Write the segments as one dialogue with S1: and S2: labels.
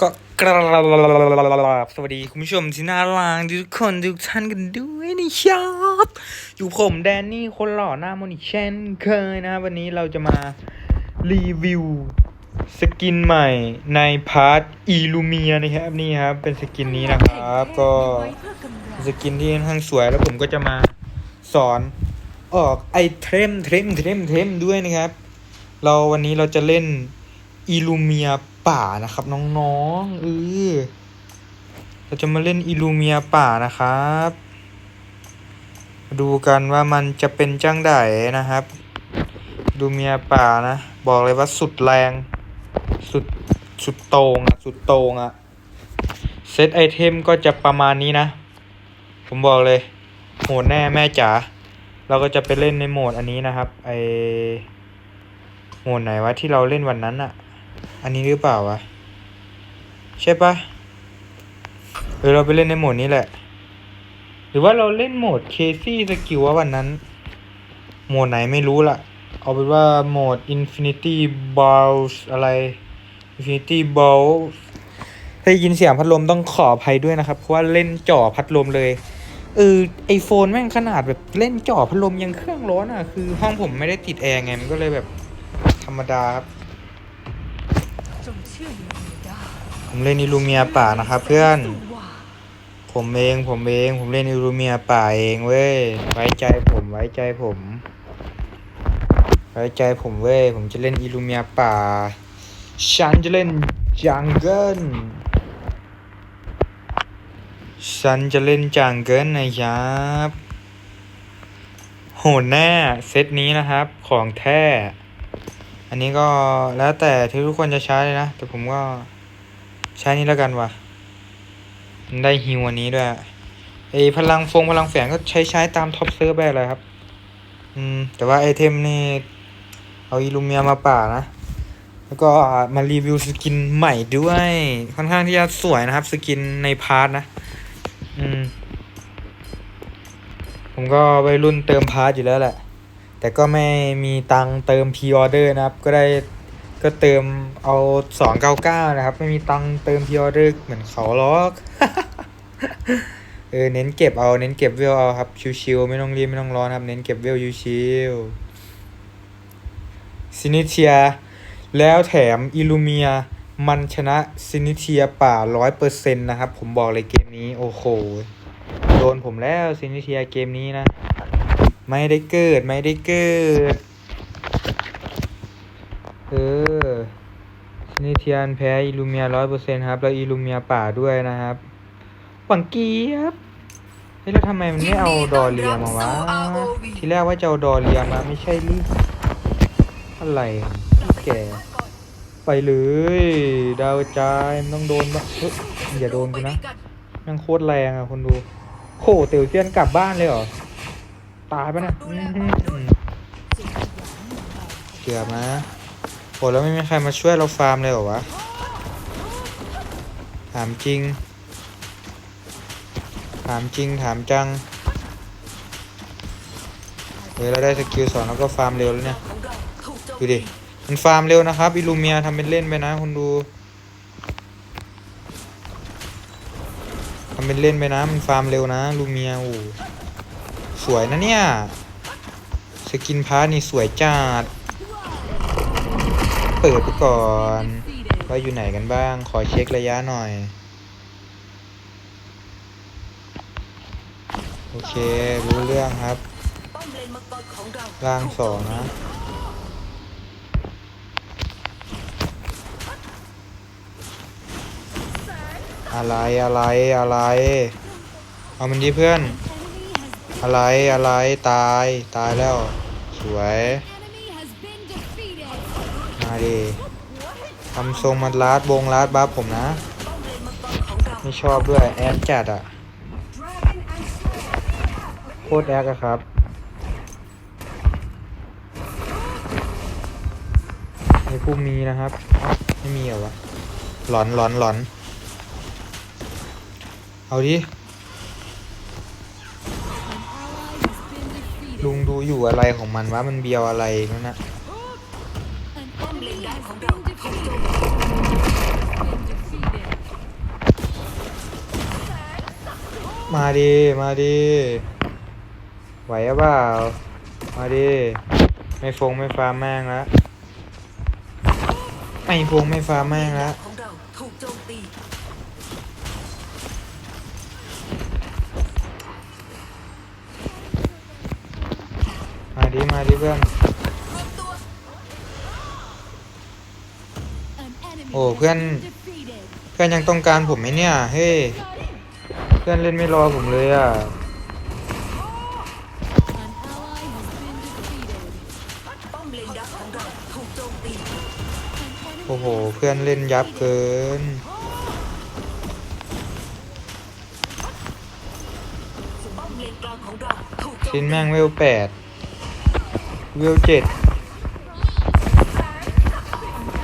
S1: ก็กราบสวัสดีคุณผู้ชมที่น่ารักทุกคนทุกท่านกันด้วยนะครับอยู่ผมแดนนี่คนหล่อหน้ามอีกเช่นเคยนะครับวันนี้เราจะมารีวิวสกินใหม่ในพาร์ทอีลูเมียนะครับนี่ครับ เป็นสกินนี้นะครับ ก็สกินที่ค่อนข้างสวยแล้วผมก็จะมาสอนออกไอเทมเทมเทมเทมด้วยนะครับ เราวันนี้เราจะเล่นอีลูเมีย ป่านะครับ น้องๆเออเราจะมาเล่นอีลูเมียป่านะครับ ดูกันว่ามันจะเป็นจังไดนะครับอีลูเมียป่านะ บอกเลยว่าสุดแรง สุดสุดโตงอะสุดโตงอะเซตไอเทมก็จะประมาณนี้นะ ผมบอกเลย โหดแน่แม่จ๋าเราก็จะไปเล่นในโหมดอันนี้นะครับ ไอโหมดไหนวะที่เราเล่นวันนั้นอะ อันนี้หรือเปล่าวะ ใช่ปะเออเราไปเล่นในโหมดนี้แหละ หรือว่าเราเล่นโหมดเคซี่สกิลว่าวันนั้น โหมดไหนไม่รู้ละเอาเป็นว่าโหมด Infinity Balls อะไร Infinity Balls ถ้ายินเสียงพัดลมต้องขออภัยด้วยนะครับ เพราะว่าเล่นจ่อพัดลมเลยเออไอโฟนแม่งขนาดแบบเล่นจ่อพัดลมยังเครื่องร้อนอะ คือห้องผมไม่ได้ติดแอร์ไงมันก็เลยแบบธรรมดาครับ
S2: จงเชื่อในเมดา
S1: ผมเล่นอิลูเมียป่านะครับเพื่อน ผมเองผมเอง ผมเล่นอิลูเมียป่าเองเว้ย ไว้ใจผมไว้ใจผม ไว้ใจผมเว้ย ผมจะเล่นอิลูเมียป่า ฉันจะเล่นจังเกิลฉันจะเล่นจังเกิลนะครับโหดแน่เซตนี้นะครับ ของแท้ อันนี้ก็แล้วแต่ที่ทุกคนจะใช้เลยนะ แต่ผมก็ใช้นี้แล้วกันว่ะได้ฮิวอันนี้ด้วยไอพลังฟงพลังแฝงก็ใช้ใช้ตามท็อปเซิร์ฟไปเลยครับ อืม แต่ว่าไอเทมนี่ เอาอีลูเมียมาป่านะ แล้วก็มารีวิวสกินใหม่ด้วย ค่อนข้างที่จะสวยนะครับ สกินในพาร์ทนะ อืม ผมก็ไปรุ่นเติมพาร์ทอยู่แล้วแหละ แต่ก็ไม่มีตังเติมพ r ออเดอร์นะครับ ก็ได้ก็เติมเอาสองเก้าเก้านะครับ ไม่มีตังเติมพ r ออเดอร์เหมือนเขาหรอกเออเน้นเก็บเอาเน้นเก็บเวลเอาครับชิวๆไม่ต้องรีบไม่ต้องร้อนครับ เน้นเก็บเวลชิวๆซินิเทีย แล้วแถมอิลูเมียมันชนะซินิเทียป่าร้อยเปอร์เซ็นต์นะครับ ผมบอกเลยเกมนี้ โอ้โห โดนผมแล้วซินิเทียเกมนี้นะ ไม่ได้เกิดไม่ได้เกิด เออซินิเทียนแพ้อิลูเมียร้อยเปอร์เซ็นครับ แล้วอิลูเมียป่าด้วยนะครับหวังเกียบเฮ้ยแล้วทำไมมันไม่เอาดอเรียมาวะ ทีแรกว่าจะเอาดอเรียมาไม่ใช่หรืออะไรพี่แกไปเลย ดาวจายมันต้องโดนบ้างเฮ้ยอย่าโดนกูนะยังโคตรแรงอะคนดูโหเตียวเซียนกลับบ้านเลยเหรอ ตายปะเนี่ยเกือบนะโหแล้วไม่มีใครมาช่วยเราฟาร์มเลยเหรอวะ ถามจริง ถามจริงถามจังเฮ้ยเราได้สกิลสองแล้วก็ฟาร์มเร็วแล้วเนี่ย ดูดิ มันฟาร์มเร็วนะครับอิลูเมียทำเป็นเล่นไปนะคุณดูทำเป็นเล่นไปนะมันฟาร์มเร็วนะลูเมียโอ้ สวยนะเนี่ย สกินพาร์นี่สวยจัด เปิดไปก่อน ว่าอยู่ไหนกันบ้าง ขอเช็คระยะหน่อย โอเค รู้เรื่องครับ
S2: ล่า
S1: งสองนะอะไรอะไรอะไร เอามันดีเพื่อน อะไรอะไรตายตายแล้ว สวยมาดิทำทรงมันลาดบงลาดบัฟผมนะ ไม่ชอบด้วยแอดจัดอะโคตรแอดอะครับในพรุ่งนี้นะครับ ไม่มีเหรอวะหลอนหลอนหลอน เอาดิ ลุงดูอยู่อะไรของมันว่ามันเบียวอะไรนั่นนะ
S2: มา
S1: ดีมาดีไหวรืเปล่ามาดีไม่ฟงไม่ฟาแม่งแล้วไม่ฟงไม่ฟาแม่ง
S3: แล้ว เพื่
S1: อน
S2: โอ้เพื่อน
S1: เพื่อนยังต้องการผมไหมเนี่ย เฮ้ย เพื่อนเล่นไม่รอผมเลยอะ
S3: ป้อมเลนดักของเราถูกโจมตี
S1: โอ้โห เพื่อนเล่นยับเกิน
S3: ป้อมเลนกลางของเราถูกโจม
S1: ชิ้น
S3: ตี
S1: แม่งเวลแปด เวลเจ็ด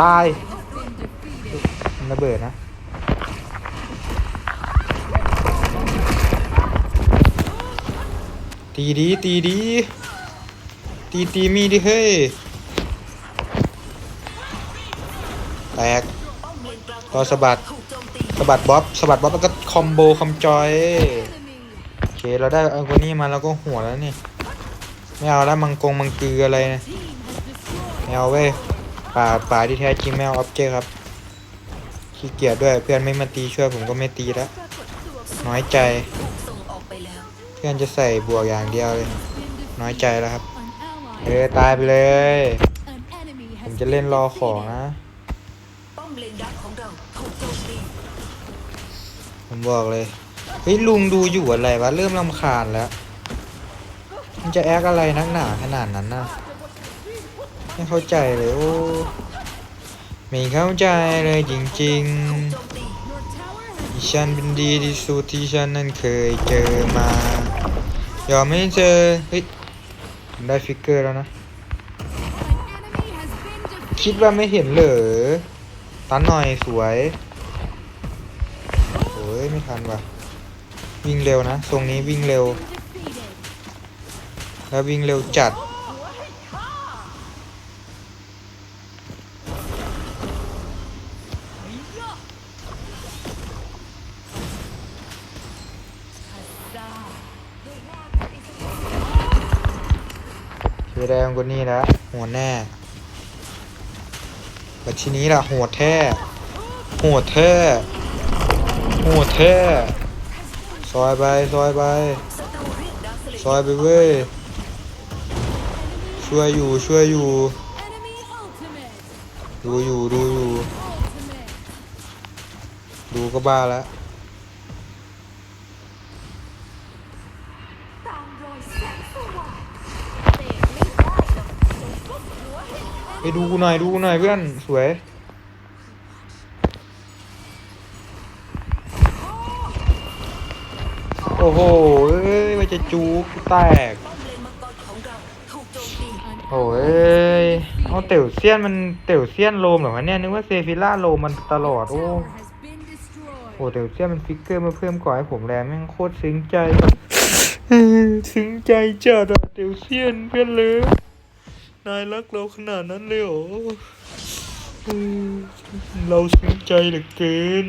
S1: ตายระเบิดนะตีดีตีดีตีตีมีดิเฮ้ยแตก
S3: ป้อมเลนกลาง
S1: รอสะบัดสะบัดบ๊อบสะบัดบ๊อบแล้วก็คอมโบคอมจอยโอเคเราได้เอาคนนี้มาแล้วก็หัวแล้วนี่ ไม่เอาแล้วมังกงมังกืออะไรนะไม่เอาเว้ยป่าป่าที่แท้จริงไม่เอาออบเจกต์ครับขี้เกียจด้วยเพื่อนไม่มาตีช่วยผมก็ไม่ตีแล้วน้อยใจเพื่อนจะใส่บวกอย่างเดียวเลย น้อยใจแล้วครับเออตายไปเลย ผมจะเล่นรอของนะผมบอกเลยเฮ้ยลุงดูอยู่อะไรวะเริ่มรำคาญแล้ว มันจะแอคอะไรนักหนาขนาดนั้นนะไม่เข้าใจเลยโอ้ไม่เข้าใจเลยจริงๆที่ฉันเป็นดีที่สุดที่ฉันนั้นเคยเจอมายอมไม่เจอเฮ้ยได้ฟิกเกอร์แล้วนะ คิดว่าไม่เห็นเหรอตันหน่อยสวยโอ้ยไม่ทันว่ะ วิ่งเร็วนะ ทรงนี้วิ่งเร็ว แล้ววิ่งเร็วจัดคือแดงกว่านี้แล้วหัวแน่แต่ทีนี้ล่ะโหดแท้โหดแท้โหดแท้ซอยไปซอยไปซอยไปเว้ย ช่วยอยู่ช่วยอยู่ดูอยู่ดูอยู่ดูก็บ้าแล้วไปดูกูหน่อยดูกูหน่อยเพื่อนสวยโอ้โหเอ้ยมันจะจูบกูแตก
S3: อ้
S1: ยเอ้ยเอาเตี่ยวเซียนมันเตี่ยวเซียนโลมเหรอวะเนี่ยนึกว่าเซฟิล่าโลมมันตลอดโอ้โหเตี่ยวเซียนมันฟิกเกอร์มาเพิ่มก่อให้ผมแรงแม่งโคตรซึ้งใจซึ้งใจจัดอะเตี่ยวเซียนเพื่อนเลยนายรักเราขนาดนั้นเลยเหรอเราซึ้งใจเหลือเกิน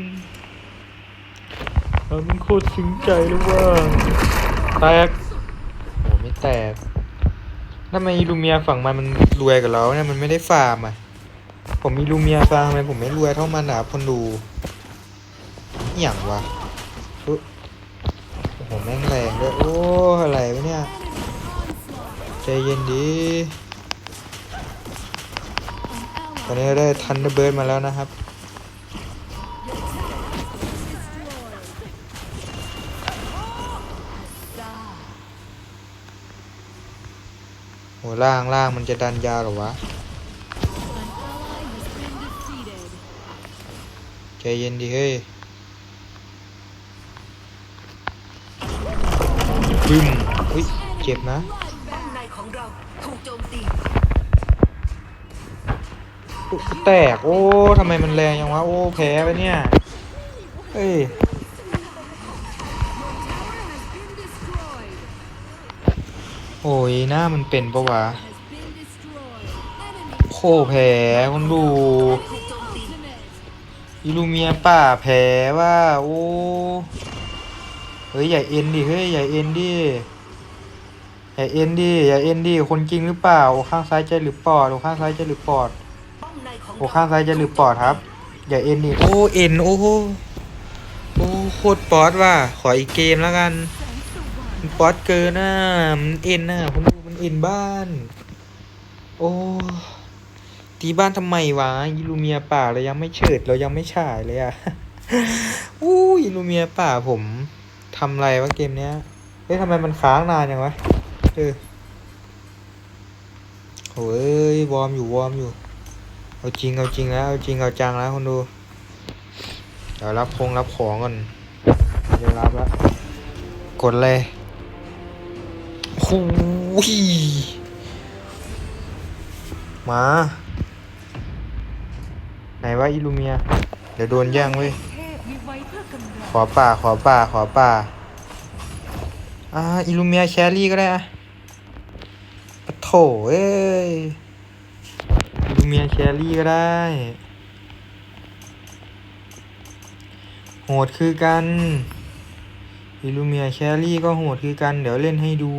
S1: เรามันโคตรซึ้งใจแล้วว่าแตกโอ้ไม่แตก ทำไมลูเมียฝั่งมันมันรวยกับเราเนี่ยมันไม่ได้ฟาร์มอะ ผมมีลูเมียฟาร์มทำไมผมไม่รวยเท่ามันอะคนดูอหย่างวะโอ้โหแม่งแรงด้วยโอ้อะไรวะเนี่ย ใจเย็นดีตอนนี้ได้ทันเดอร์เบิร์ดมาแล้วนะครับ โหล่างล่างมันจะดันยาหรอวะ ใจเย็นดิเฮ้ยบึ้มอุ้ยเจ็บนะแตก โอ้ทำไมมันแรงยังวะ โอ้ แพ้ไปเนี่ย เฮ้ย โอ้ยหน้ามันเป็นปะวะโคแพ้คนดู
S3: ถูกโจมตี
S1: อิลูเมียป่าแพ้ว่า โอ้ เฮ้ย อย่าเอ็นดิ เฮ้ย อย่าเอ็นดิ อย่าเอ็นดิ อย่าเอ็นดิ คนจริงหรือเปล่าอกข้างซ้ายใจหรือปอด โอกข้างซ้ายใจหรือปอด
S3: ป้อมในของ
S1: อกข้างซ้ายใจหรือปอดครับ อย่าเอ็นดิ โอ้ เอ็น โอ้โหโอ้โคตรปอดว่ะ ขออีกเกมแล้วกัน มันปอดเกินน่ะมันเอ็นน่ะคุณดูมันเอ็นบ้าน โอ้ตีบ้านทำไมวะอิลูเมียป่าเรายังไม่เฉิดเรายังไม่ฉายเลยอะอู้อิลูเมียป่าผมทำอะไรวะเกมเนี้ยเฮ้ยทำไมมันค้างนานยังวะเออโอ้ยวอร์มอยู่วอร์มอยู่ เอาจริงเอาจริงแล้วเอาจริงเอาจังแล้วคนดูเดี๋ยวรับคงรับของก่อนเดี๋ยวรับแล้วกดเลย โอ้โหยมา ไหนว่าอิลูเมีย เดี๋ยวโดนแย่งเว้ย ขอป่า ขอป่า ขอป่า อ่า อิลูเมียแครี่ก็ได้อะปะโถเอ้ย อิลูเมียแครี่ก็ได้ โหดคือกัน อิลูเมียแครี่ก็โหดคือกัน เดี๋ยวเล่นให้ดู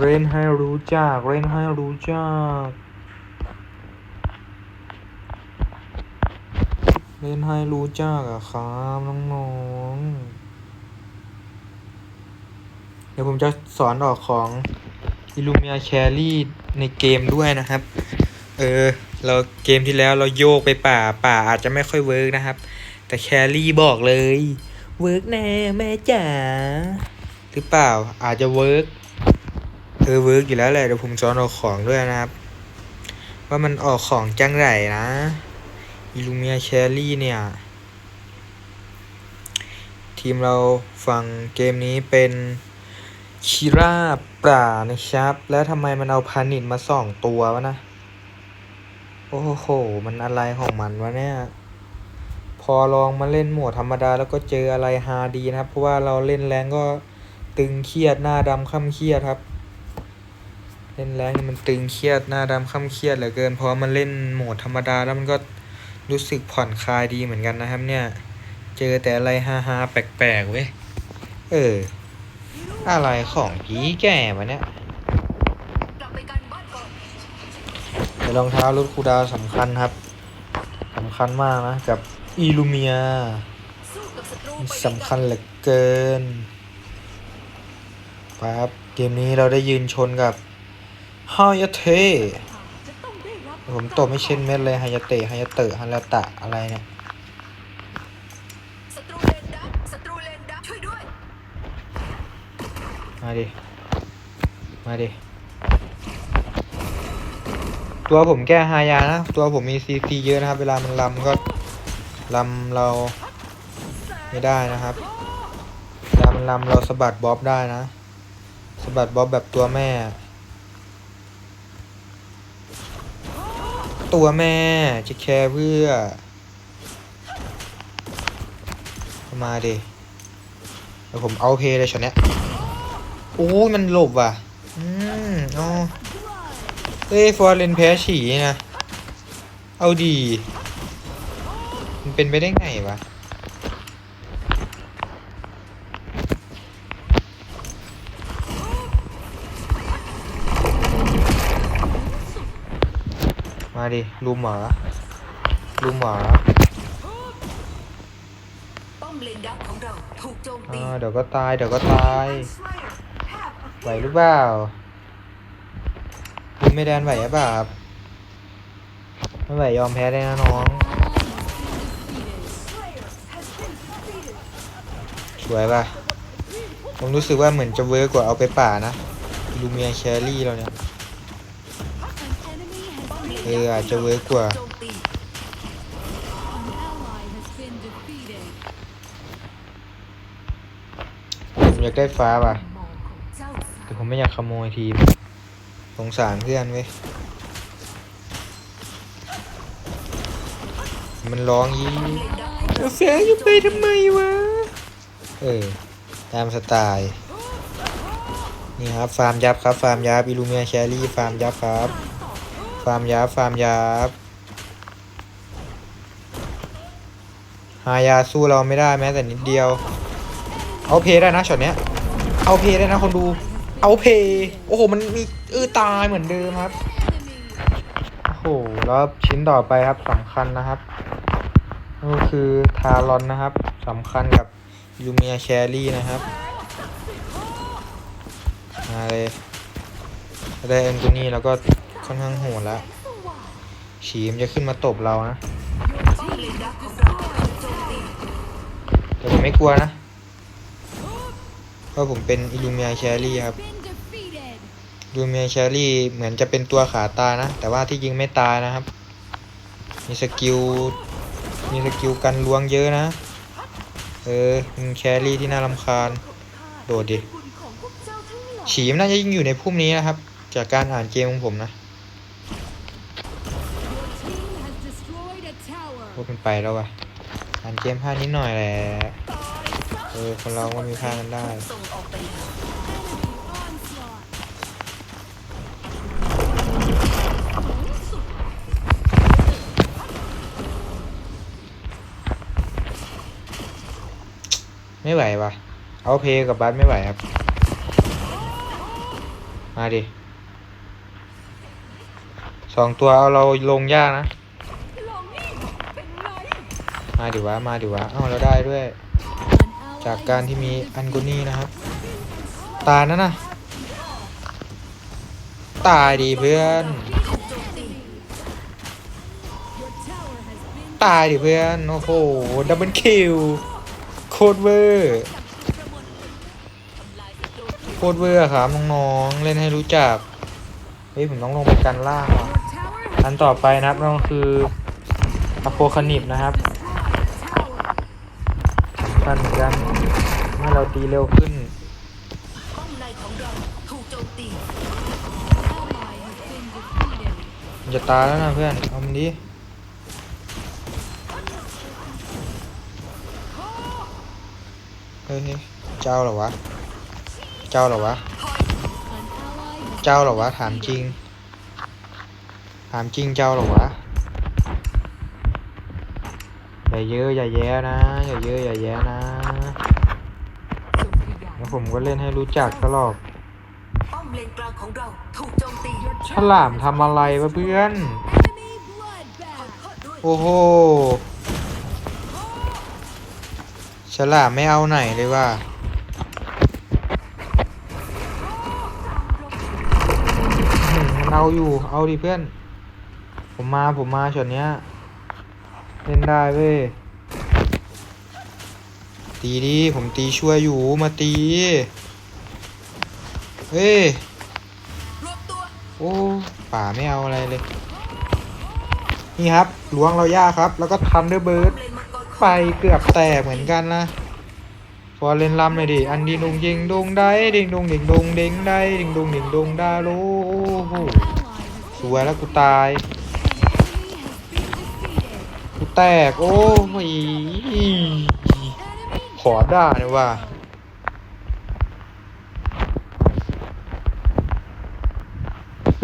S1: เล่นให้รู้จักเล่นให้รู้จัก เล่นให้รู้จักอะครับน้องๆ เดี๋ยวผมจะสอนออกของ Illumia Carry ในเกมด้วยนะครับ เออ เราเกมที่แล้วเราโยกไปป่า ป่าอาจจะไม่ค่อยเวิร์กนะครับ แต่แครี่บอกเลยเวิร์กแน่แม่จ๋าหรือเปล่าอาจจะเวิร์กเออเวิร์กอยู่แล้วแหละเดี๋ยวผมสอนออกของด้วยนะครับ ว่ามันออกของจังไรนะอิลูเมียแครี่เนี่ย ทีมเราฟังเกมนี้เป็นคิราปรานะครับ แล้วทำไมมันเอาพานิชมาสองตัววะนะ โอ้โห มันอะไรของมันวะเนี่ย อลองมาเล่นโหมดธรรมดาแล้วก็เจออะไรฮาดีนะครับ เพราะว่าเราเล่นแรงก็ตึงเครียดหน้าดำค่ำเครียดครับ เล่นแรงมันตึงเครียดหน้าดำค่ำเครียดเหลือเกินพอมันเล่นโหมดธรรมดาแล้วมันก็รู้สึกผ่อนคลายดีเหมือนกันนะครับ เนี่ย เจอแต่อะไรฮาฮาแปลกๆเว้ยเออ อะไรของผีแก่วะเนี่ยแต่รองเท้าลดคูดาวสำคัญครับสำคัญมากนะกับ อีลูเมีย
S3: สำ
S1: คัญเหลือเกินครับเกมนี้เราได้ยืนชนกับฮายาเท
S2: จะต้
S1: ผมตบไม่เช่นเม็ดเลยฮายาเตะฮายาเตะฮายาตะอะไรเนี่ย
S3: ศัตรูเลนดักศัตรูเลนดักช่วยด้วย
S1: มาดิ มาดิ ตัวผมแก้ฮายานะ ตัวผมมีซีซีเยอะนะครับ เวลามันลำก็ ลำเราไม่ได้นะครับลามลำเราสะบัดบ๊อบได้นะสะบัดบ๊อบแบบตัวแม่ ตัวแม่จะแคร์เพื่อมาดิเดี๋ยวผมเอาเพลย์เลยช็อตเนี้ยโอ้ยมันหลบว่ะ อืมอ๋อเอ้ฟอร์เรนแพ้ฉีนะ เอาดี มันเป็นไปได้ไงวะ มาดิลุมเหรอลุมเหรอ
S3: ป้อมเลนดักของเราถูกโจมตี
S1: อ่าเดี๋ยวก็ตาย เดี๋ยวก็ตายไหวหรือเปล่าคุณไม่แดนไหวหรือเปล่าครับไม่ไหวยอมแพ้ได้นะน้อง สวยป่ะ ผมรู้สึกว่าเหมือนจะเวิร์กกว่าเอาไปป่านะลูเมียแครี่เราเนี่ยเอออาจจะเวิร์กกว่าผมอยากได้ฟ้าป่ะแต่ผมไม่อยากขโมยทีมสงสารเพื่อนเว้ยมันร้องยี่
S3: ป้อมเลนดักของเรา
S1: แฟจะไปทำไมวะ เออ ตามสไตล์ นี่ครับ ฟาร์มยับครับ ฟาร์มยับอิลูเมียแครี่ ฟาร์มยับครับ ฟาร์มยับ ฟาร์มยับฮายาสู้เราไม่ได้แม้แต่นิดเดียว เอาเพยได้นะช็อตเนี้ย เอาเพยได้นะคนดู เอาเพยโอ้โห มันมีอื้อตายเหมือนเดิมครับ โอ้โห แล้วชิ้นต่อไปครับสำคัญนะครับก็คือทารอนนะครับสำคัญกับ ยูเมียแชรี่นะครับ มาเลยได้เอ็นตัวนี้แล้วก็ค่อนข้างโหดแล้วฉีมจะขึ้นมาตบเรานะแต่ผมไม่กลัวนะ เพราะผมเป็นอิลูเมียแชรี่ครับ
S2: Been defeated.
S1: อิลูเมียแชรี่เหมือนจะเป็นตัวขาตานะ แต่ว่าที่ยิงไม่ตายนะครับ มีสกิล มีสกิลกันล้วงเยอะนะ เออเป็นแครี่ที่น่ารำคาญ โดดดิ
S3: บุญของพวกเจ้าทั้งหลาย
S1: ฉีมน่าจะยิ่งอยู่ในพุ่มนี้นะครับ จากการอ่านเกมของผมนะ
S2: Your team has destroyed a tower.
S1: พูดมันไปแล้วว่ะอ่านเกมพลาดนิดหน่อยแหละ เออ คนเราก็มีพลาดกันได้
S3: ไม่
S1: ไหววะเอาเพยกับบัสไม่ไหวครับ มาดิสองตัวเอาเราลงยากนะ มาดิวะ มาดิวะ เอ้าเราได้ด้วย จากการที่มีอันโกนี่นะครับ ตายนะนะ ตายดีเพื่อน ตายดิเพื่อน โอ้โห ดับเบิลคิว คตรเวอร์โคตรเวอร์ครับน้องๆเล่นให้รู้จักเฮ้ยผมต้องลงไปกันล่างว่ะอันต่อไปนะครับนั่นก็คืออโพคานิปนะครับกันเหมือนกันให้เราตีเร็วขึ้น
S3: อมในของเราถูกโจมตี
S2: Ally has been defeated.
S1: มันจะตายแล้วนะเพื่อนเอามันดิ เฮ้ยเจ้าเหรอวะ เจ้าเหรอวะ เจ้าเหรอวะ ถามจริง ถามจริงเจ้าเหรอวะ อย่าเยอะอย่าแย่นะ อย่าเยอะอย่าแย่นะแล้วผมก็เล่นให้รู้จักตลอด
S3: ป้อมเลนกลางของเราถูกโจมตี
S1: ฉลามทำอะไรวะเพื่อน
S3: โอ้
S1: โห ฉลามไม่เอาไหนเลยว่ะอื้อหือมันเอาอยู่ เอาดิเพื่อน ผมมา ผมมาช็อตเนี้ย เล่นได้เว้ย ตีดิ ผมตีช่วยอยู่ มาตี เฮ้ย โอ้ ป่าไม่เอาอะไรเลย นี่ครับลวงเราย่าครับ แล้วก็ทันเดอร์เบิร์ด ไปเกือบแตกเหมือนกันนะพอเล่นลำเลยดิ อันดีนุงยิงดงได้ดิงดงดิงดงด้งได้ดิงดงดิงดงดาลโอ้โห
S2: Ally has
S1: สวยแล้วกูตาย กูแตกโอ้ยขอด่าเลยว่า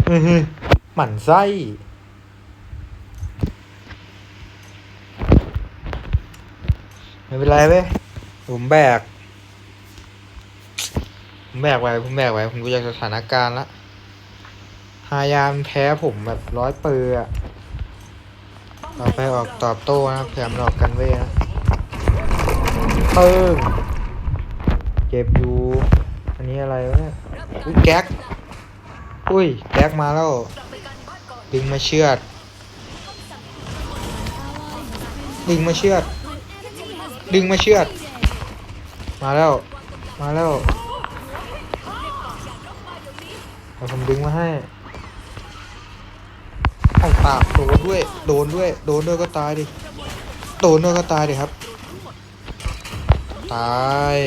S1: อื้อหือหมั่นไส้ ไม่เป็นไรเว้ยผมแบก ผมแบกไว้ ผมแบกไว้ ผมรู้จากสถานการณ์ละฮายามแพ้ผมแบบร้อยเปอร์อะ
S3: ป้อม
S1: ต่อไปออกตอบโต้นะครับเผื่อมันอกกันเว้ยนะเติงเก็บอยู่ อันนี้อะไรวะเนี่ยอุ้ยแก๊ก อุ้ยแก๊กมาแล้ว
S3: บไปกันบ้านก่อน
S1: ดึงมาเชือด ดึงมาเชือด ดึงมาเชือด มาแล้ว มาแล้วเดี๋ยวผมดึงมาให้เอาปากโดนด้วย โดนด้วย โดนด้วยก็ตายดิ โดนด้วยก็ตายดิครับ ตาย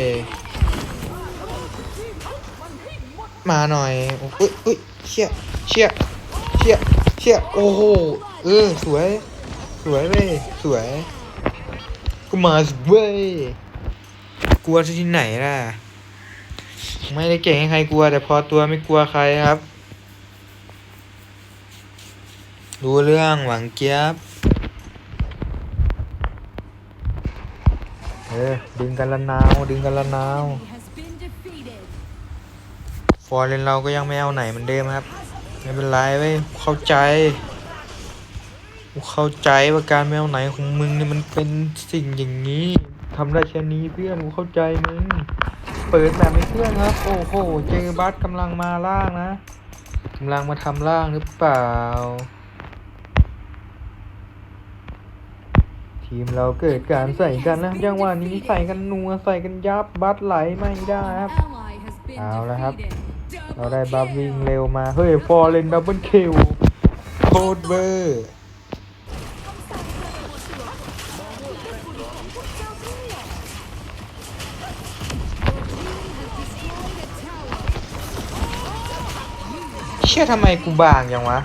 S1: มาหน่อยโอ้ยอุ้ยเชี่ยเชี่ยเชี่ยเชี่ยโอ้โห เออ สวย สวยเว้ย สวย กูมาสิเว้ยกลัวที่ไหนล่ะ ไม่ได้เก่งให้ใครกลัว แต่พอตัวไม่กลัวใครครับ รู้เรื่องหวังเกียบเออดึงกันละนาว ดึงกันละนาว
S2: has been defeated.
S1: ฟอร์เรนเราก็ยังไม่เอาไหนเหมือนเดิมครับ ไม่เป็นไรเว้ยเข้าใจ กูเข้าใจว่าการไม่เอาไหนของมึงเนี่ยมันเป็นสิ่งอย่างนี้ทำได้แค่นี้เพื่อนกูเข้าใจมึง เปิดแบบไม่เพื่อนครับ โอ้โห เจอบัสกำลังมาล่างนะกำลังมาทำล่างหรือเปล่า ทีมเราเกิดการใส่กันนะจังหวะนี้ใส่กันนัวใส่กันยับบัสไหลไม่ได้ครับ เอาละครับ เราได้บัฟวิ่งเร็วมา เฮ้ย ฟอร์เรนดับเบิลคิวโคตรเวอร์ เชื่อทำไมกูบางยังวะ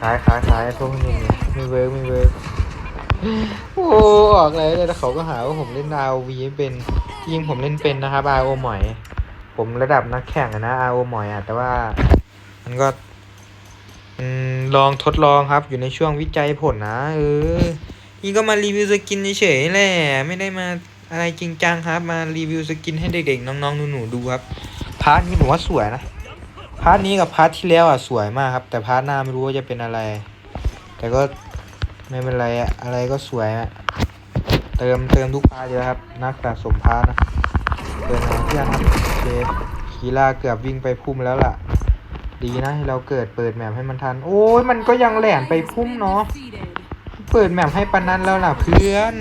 S1: ขายขายขายพวกนี้ไม่เวิร์กไม่เวิร์กโอ้ออกเลยแต่เขาก็หาว่าผมเล่น ROV เป็นจริงผมเล่นเป็นนะครับ RO หมอย ผมระดับนักแข่งอะนะ RO หมอยอะแต่ว่ามันก็ลองทดลองครับอยู่ในช่วงวิจัยผลนะเออนี่ก็มารีวิวสกินเฉยๆแหละไม่ได้มาอะไรจริงจังครับ มารีวิวสกินให้เด็กๆน้องๆหนูๆดูครับพาร์ทนี้ผมว่าสวยนะ พาร์ทนี้กับพาร์ทที่แล้วอะสวยมากครับ แต่พาร์ทหน้าไม่รู้ว่าจะเป็นอะไร แต่ก็ไม่เป็นไรอะอะไรก็สวยอะเติมเติมทุกพาร์ทอยู่แล้วครับ นักสะสมพาร์ทนะเติมมาเพื่อนครับโอเคคีล่าเกือบวิ่งไปพุ่มแล้วล่ะ ดีนะที่เราเกิดเปิดแมปให้มันทัน โอ้ยมันก็ยังแหลนไปพุ่มเนาะเปิดแมปให้ปานนั้นแล้วล่ะเพื่อน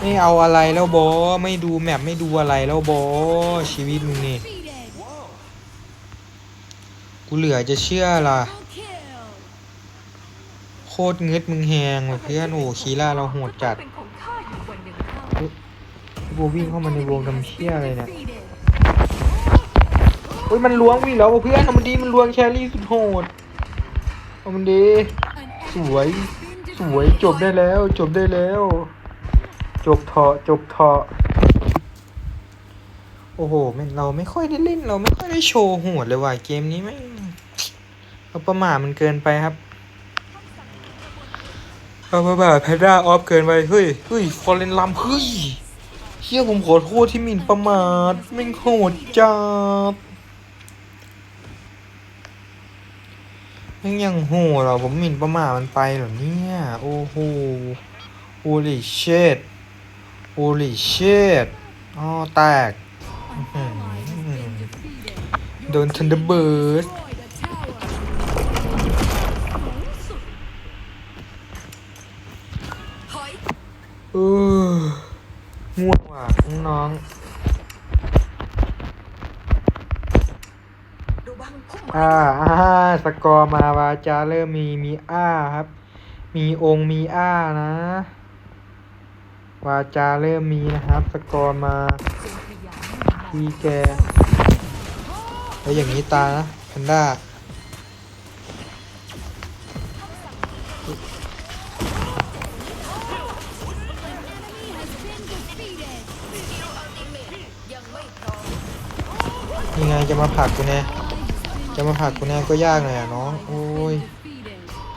S1: ไม่เอาอะไรแล้วบอไม่ดูแมปไม่ดูอะไรแล้วบอชีวิตมึงนี่ กูเหลือจะเชื่อล่ะ โคตรงึดมึงแหงเพื่อนโอ้คีล่าเราโหดจัด
S3: เป็นของข้าอยู่วันหนึ่งข้า
S1: กูวิ่งเข้ามาในวงทำเชี่ยอะไรเนี่ยเฮ้ยมันล้วงวิ่งแล้วเพื่อนเอามันดีมันล้วงแครี่สุดโหดเอามันดีสวย สวยจบได้แล้ว จบได้แล้ว จบเถอะจบเถอะโอ้โหเราไม่ค่อยได้เล่นเราไม่ค่อยได้โชว์โหดเลยว่ะเกมนี้ไม่ งเราประมามันเกินไปครับเราประมาแพนด้าออฟเกินไป เฮ้ยเฮ้ยฟอร์เรนลัมเฮ้ยเชี่ยผมขอโทษที่หมิ่นประมาทแม่โหดจัดแม่งยังโหดเหรอผมหมิ่นประมาทมันไปเหรอเนี่ย โอ้โห holy shit holy shit อ๋อแตกโดน Thunderbird
S2: Destroyed a tower.
S1: เออง่วงว่ะน้อง
S3: ระวังพุ่ม
S1: ๆอ่าอ่าสกอร์มาวาจาเริ่มมีมีอ้าครับ มีองค์มีอ้านะ วาจาเริ่มมีนะครับ สกอร์มา
S2: เป็นขยะไม่มี
S1: พี่แกแล้วอย่างนี้ตายนะแพนด้า จะมาผักกูแน่จะมาผักกูแน่ก็ยากหน่อยอะน้อง โอ้ย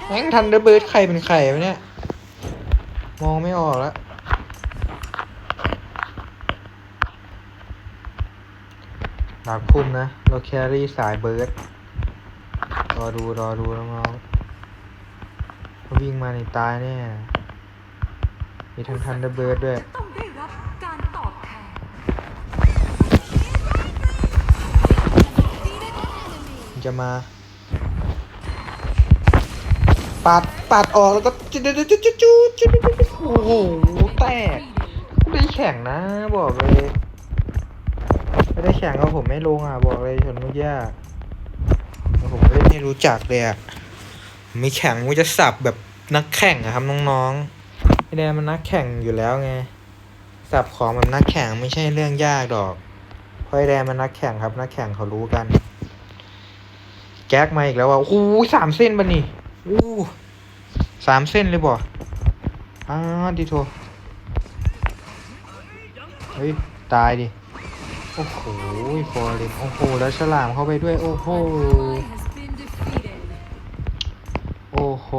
S1: แม่งทันเดอร์เบิร์ดใครเป็นใครวะเนี่ย มองไม่ออกแล้วหลักพุ่มนะ เราแครี่สายเบิร์ด รอดู รอดูน้องๆเขาวิ่งมาในตายแน่มีทั้งทันเดอร์เบิร์ดด้วย จะมา ปัดปัดออกแล้วก็จุดจุดจุดจุดจุดจุดโอ้โหแตกไม่ได้แข่งนะ บอกเลยไม่ได้แข่งก็ผมไม่ลงอะบอกเลยชนมื่อกี้อะผมไม่ได้รู้จักเลยอะมไม่แข่งก็จะสับแบบนักแข่งอะครับน้องๆไอแดนมันนักแข่งอยู่แล้วไงสับของแบบนักแข่งไม่ใช่เรื่องยากดอกเพราะไอแดนมันนักแข่งครับนักแข่งเขารู้กัน แก๊กมาอีกแล้วว่าโอ้โสามเส้นบันนี่โอ้สามเส้นเลยบ่อ้าดิโทเฮ้ย ตายดิ โอ้โหฟอร์เรนโอ้โห แล้วฉลามเข้าไปด้วย โอ้โห โอ้โห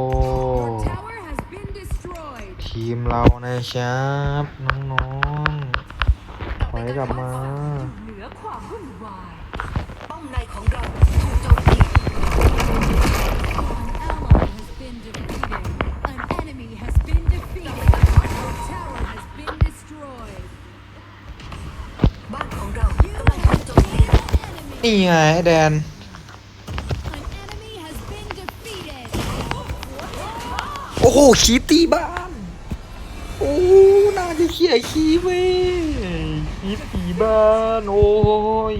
S1: ทีมเรานะครับ น้องๆถอยกลับมา
S3: ป้อมในของเรา นี่
S1: ไงแดน โอ้โหขีตีบ้าน โอ้น่าจะเขี่ยขีเว้ยขีตีบ้าน โอ้ย